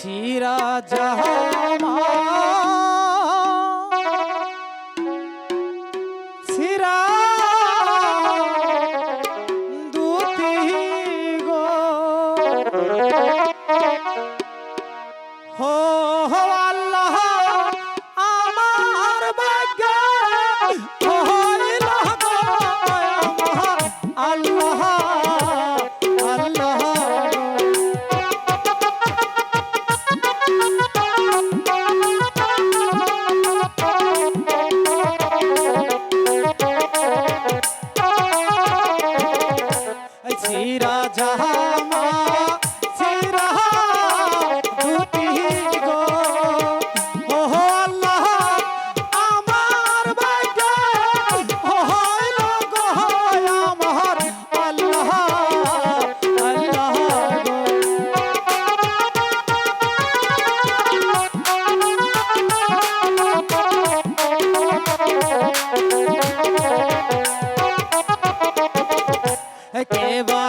ছিরা জাহামা I gave up.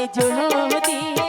আমায়